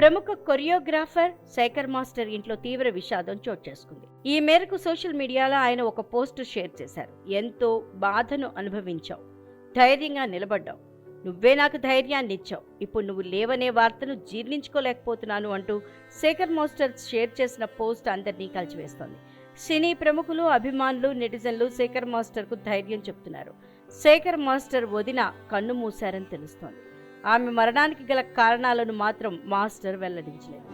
ప్రముఖ choreographer Shekhar master ఇంట్లో తీవ్ర విషాదం చోటు చేసుకుంది. ఈ మేరకు సోషల్ మీడియాలో ఆయన ఒక పోస్ట్ షేర్ చేశారు. ఎంతో బాధను అనుభవించావు. ధైర్యంగా నిలబడ్డావు. నువ్వే నాకు ధైర్యాన్ని ఇచ్చావు. ఇప్పుడు నువ్వు లేవనే వార్తను జీర్ణించుకోలేకపోతున్నాను అంటూ శేఖర్ మాస్టర్ షేర్ చేసిన పోస్ట్ అందరినీ కలిచివేస్తోంది సినీ ప్రముఖులు అభిమానులు నెటిజన్లు శేఖర్ మాస్టర్కు ధైర్యం చెప్తున్నారు. శేఖర్ మాస్టర్ వదిన కన్ను మూశారని తెలుస్తోంది. ఆమె మరణానికి గల కారణాలను మాత్రం మాస్టర్ వెల్లడించలేదు.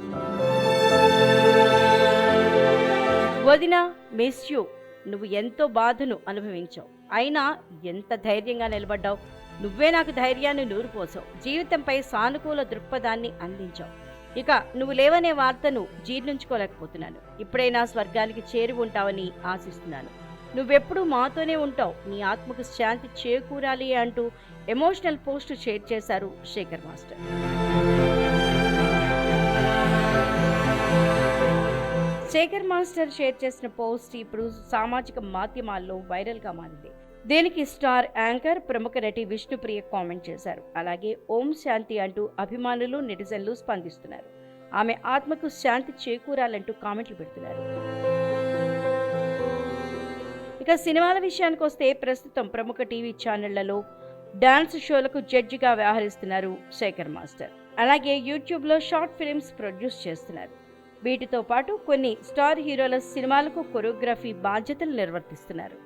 వదిన మెస్యూ నువ్వు ఎంతో బాధను అనుభవించావు. అయినా ఎంత ధైర్యంగా నిలబడ్డావు? నువ్వే నాకు ధైర్యాన్ని నూరుపోసావు జీవితంపై సానుకూల దృక్పథాన్ని అందించావు. ఇక నువ్వు లేవనే వార్తను జీర్ణించుకోలేకపోతున్నాను. ఇప్పుడైనా స్వర్గానికి చేరి ఉంటావని ఆశిస్తున్నాను. నువ్వెప్పుడూ మాతోనే ఉంటావు. నీ ఆత్మకు శాంతి చేకూరాలి అంటూ ఎమోషనల్ పోస్ట్ షేర్ చేశారు Shekhar master. Shekhar master share చేసిన పోస్ట్ ఇప్పుడు సామాజిక మాధ్యమాల్లో వైరల్గా మారింది. దీనికి స్టార్ యాంకర్ ప్రముఖ నటి విష్ణుప్రియ కామెంట్ చేశారు. అలాగే ఓం శాంతి అంటూ అభిమానులు నెటిజన్లు స్పందిస్తున్నారు. ఆమె ఆత్మకు శాంతి చేకూరాలంటూ కామెంట్లు పెడుతున్నారు. ఇక సినిమాల విషయానికి వస్తే ప్రస్తుతం ప్రముఖ టీవీ ఛానళ్ళలో డాన్స్ షోలకు జడ్జిగా వ్యవహరిస్తున్నారు శేఖర్ మాస్టర్. అలాగే యూట్యూబ్లో షార్ట్ ఫిల్మ్స్ ప్రొడ్యూస్ చేస్తున్నారు. వీటితో పాటు కొన్ని స్టార్ హీరోల సినిమాలకు కొరియోగ్రఫీ బాధ్యతలు నిర్వర్తిస్తున్నారు.